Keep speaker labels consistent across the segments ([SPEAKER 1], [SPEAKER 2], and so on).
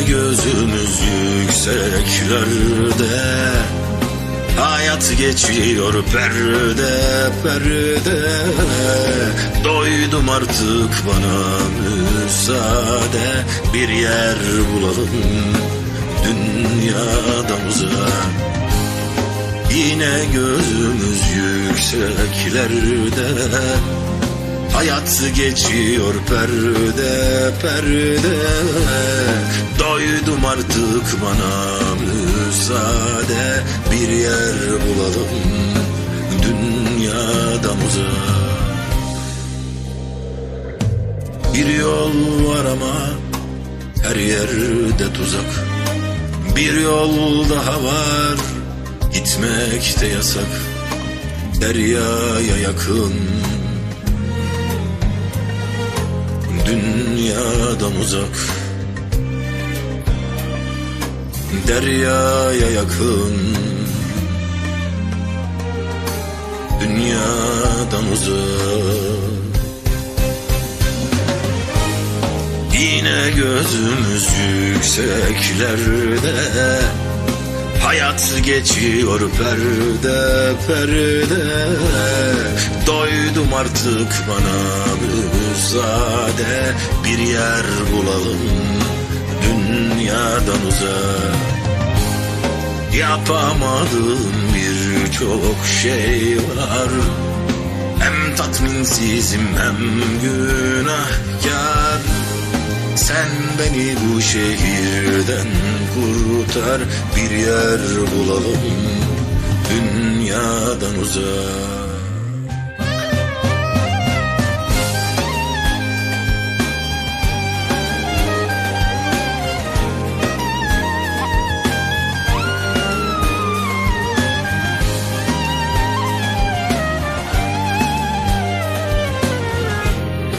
[SPEAKER 1] gözümüz yükseklerde. Hayat geçiyor perde perde. Doydum artık bana müsaade. Bir yer bulalım dünyadan uzak. Yine gözümüz yükseklerde Hayat geçiyor perde perde. Doydum artık bana müsaade. Bir yer bulalım dünyadan uzak Bir yol var ama her yerde tuzak. Bir yol daha var gitmek de yasak. Deryaya yakın dünyadan uzak. Deryaya yakın. Dünyadan uzak. Yine gözümüz yükseklerde Hayat geçiyor perde perde. Doydum artık bana müsaade Bir yer bulalım dünyadan uzak. Yapamadığım birçok şey var. Hem tatminsizim hem günahkar sen beni bu şehirden kurtar Bir yer bulalım dünyadan uzak.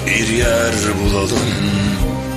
[SPEAKER 1] Bir yer bulalım